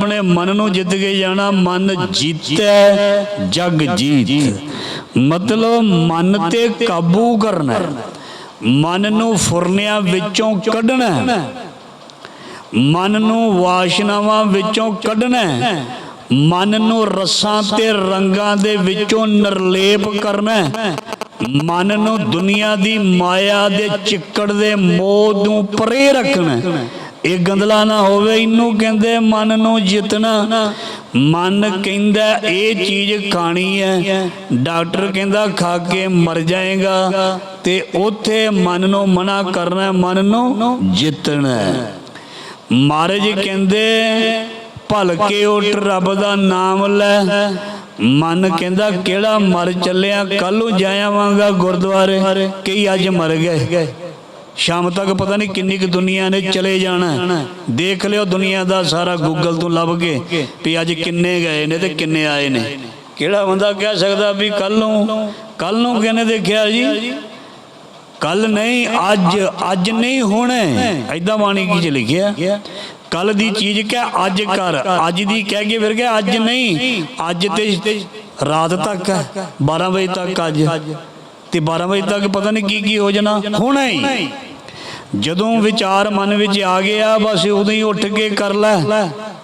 ਆਪਣੇ ਮਨ ਨੂੰ ਜਿੱਤ ਕੇ ਜਾਣਾ, ਮਨ ਜੀਤੈ, ਜਗ ਜੀਤ। ਮਤਲਬ ਮਨ ਤੇ ਕਾਬੂ ਕਰਨਾ ਮਨ ਨੂੰ ਫੁਰਨਿਆਂ ਵਿੱਚੋਂ ਕੱਢਣਾ ਮਨ ਨੂੰ ਵਾਸ਼ਨਾਵਾਂ ਵਿੱਚੋਂ ਕੱਢਣਾ ਮਨ ਨੂੰ ਰਸਾਂ ਤੇ ਰੰਗਾਂ ਦੇ ਵਿੱਚੋਂ ਨਿਰਲੇਪ ਕਰਨਾ ਮਨ ਨੂੰ ਦੁਨੀਆ ਦੀ ਮਾਇਆ ਦੇ ਚਿੱਕੜ ਦੇ ਮੋਹ ਨੂੰ ਪਰੇ ਰੱਖਣਾ ਇਹ ਗੰਦਲਾ ਨਾ ਹੋਵੇ, ਇਹਨੂੰ ਕਹਿੰਦੇ ਮਨ ਨੂੰ ਜਿੱਤਣਾ। ਮਨ ਕਹਿੰਦਾ ਇਹ ਚੀਜ਼ ਖਾਣੀ ਹੈ। ਡਾਕਟਰ ਕਹਿੰਦਾ ਖਾ ਕੇ ਮਰ ਜਾਏਗਾ ਤੇ ਉੱਥੇ ਮਨ ਨੂੰ ਮਨਾ ਕਰਨਾ ਮਨ ਨੂੰ ਜਿੱਤਣਾ ਹੈ। ਮਹਾਰਾਜ ਕਹਿੰਦੇ, ਭਲਕੇ ਉੱਠ ਰੱਬ ਦਾ ਨਾਮ ਲੈ। ਮਨ ਕਹਿੰਦਾ ਕਿਹੜਾ ਮਰ ਚੱਲਿਆ ਕੱਲ ਨੂੰ ਜਾਇਆਵਾਂਗਾ ਗੁਰਦੁਆਰੇ, ਕਈ ਅੱਜ ਮਰ ਗਏ। ਸ਼ਾਮ ਤੱਕ ਪਤਾ ਨਹੀਂ ਕਿੰਨੀ ਕੁ ਦੁਨੀਆ ਨੇ ਚਲੇ ਜਾਣਾ। ਦੇਖ ਲਿਓ ਦੁਨੀਆ ਦਾ ਸਾਰਾ ਗੂਗਲ ਤੋਂ ਲੱਭ ਕੇ ਵੀ ਅੱਜ ਕਿੰਨੇ ਗਏ ਨੇ ਤੇ ਕਿੰਨੇ ਆਏ ਨੇ। ਕਿਹੜਾ ਬੰਦਾ ਕਹਿ ਸਕਦਾ ਵੀ ਕੱਲ ਨੂੰ ਕੱਲ ਨੂੰ ਕਿਹਨੇ ਦੇਖਿਆ ਜੀ? ਕੱਲ ਨਹੀਂ, ਅੱਜ ਅੱਜ ਨਹੀਂ, ਹੋਣਾ। ਐਦਾਂ ਬਾਣੀ ਕੀ ਚ ਲਿਖਿਆ? ਕੱਲ ਦੀ ਚੀਜ਼ ਕਹਿ, ਅੱਜ ਕਰ। ਅੱਜ ਦੀ ਕਹਿ ਕੇ ਫਿਰ ਗਿਆ ਅੱਜ ਨਹੀਂ। ਅੱਜ ਤੇ ਰਾਤ ਤੱਕ ਹੈ 12 ਵਜੇ ਤੱਕ ਅੱਜ। ਤੇ 12 ਵਜੇ ਤੱਕ ਪਤਾ ਨਹੀਂ ਕੀ ਕੀ ਹੋ ਜਾਣਾ। ਹੋਣਾ ਹੀ ਜਦੋਂ ਵਿਚਾਰ ਮਨ ਵਿੱਚ ਆ ਗਿਆ ਬਸ ਉਦੋਂ ਹੀ ਉੱਠ ਕੇ ਕਰ ਲੈ।